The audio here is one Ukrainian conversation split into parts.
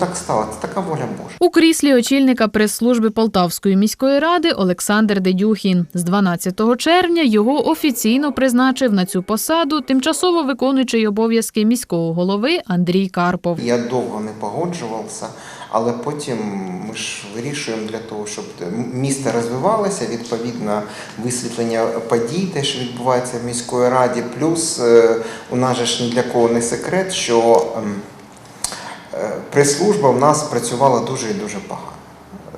так стало, це така воля Божа. У кріслі очільника прес-служби Полтавської міської ради Олександр Дедюхін. З 12 червня його офіційно призначив на цю посаду тимчасово виконуючий обов'язки міського голови Андрій Карпов. Я довго не погоджувався, але потім ми ж вирішуємо для того, щоб місто розвивалося, відповідно висвітлення подій, те, що відбувається в міської раді. Плюс е, у нас же ж ні для кого не секрет, що ем, прес-служба в нас працювала дуже і дуже погано.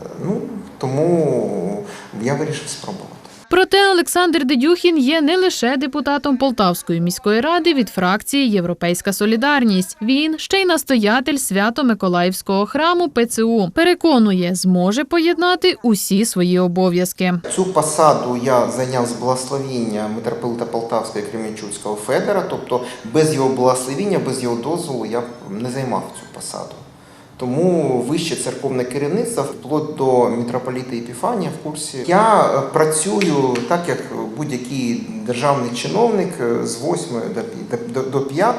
Е, Ну, тому я вирішив спробувати. Проте Олександр Дедюхін є не лише депутатом Полтавської міської ради від фракції Європейська Солідарність. Він ще й настоятель свято-миколаївського храму ПЦУ. Переконує, зможе поєднати усі свої обов'язки. Цю посаду я зайняв з благословіння митрополита Полтавського і Федора, тобто без його благословіння, без його дозволу я не займав цю посаду. Тому вище церковне керівництво, вплоть до мітрополіта Епіфанія в курсі. Я е, працюю так, як будь-який державний чиновник е, з 8 до пі- до- до 5.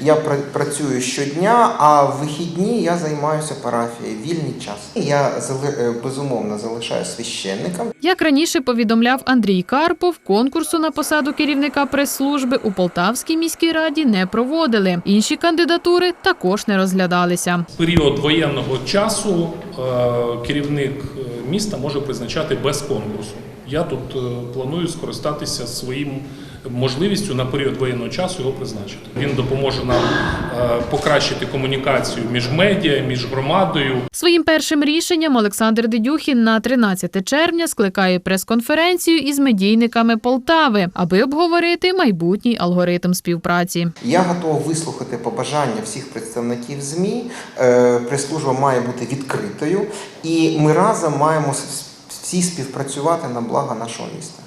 Я пра- працюю щодня, а в вихідні я займаюся парафією, вільний час. Я е, безумовно залишаю священником. Як раніше повідомляв Андрій Карпов, конкурсу на посаду керівника прес-служби у Полтавській міській раді не проводили. Інші кандидатури також не розглядалися. В період воєнного часу е, керівник міста може призначати без конкурсу. Я тут е, планую скористатися своїм можливістю на період воєнного часу його призначити. Він допоможе нам е, покращити комунікацію між медіа, між громадою. Своїм першим рішенням Олександр Дедюхін на 13 червня скликає прес-конференцію із медійниками Полтави, аби обговорити майбутній алгоритм співпраці. Я готовий вислухати побажання всіх представників ЗМІ. Е, Прес-служба має бути відкритою, і ми разом маємо всі співпрацювати на благо нашого міста.